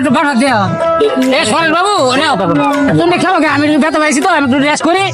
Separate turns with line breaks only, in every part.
একটু পাঠা দেওয়া এ সোহেল বাবু নাও তুমি খাব? আমি একটু ব্যথা পাইছি তো আমি একটু রেস্ট করি।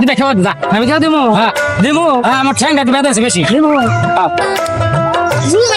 দিবে খাব দা আমি খাও দিমু। হ্যাঁ। দিমু। হ্যাঁ আমার ঠ্যাংটা একটু ব্যথা আছে বেশি। দিমু।
Zura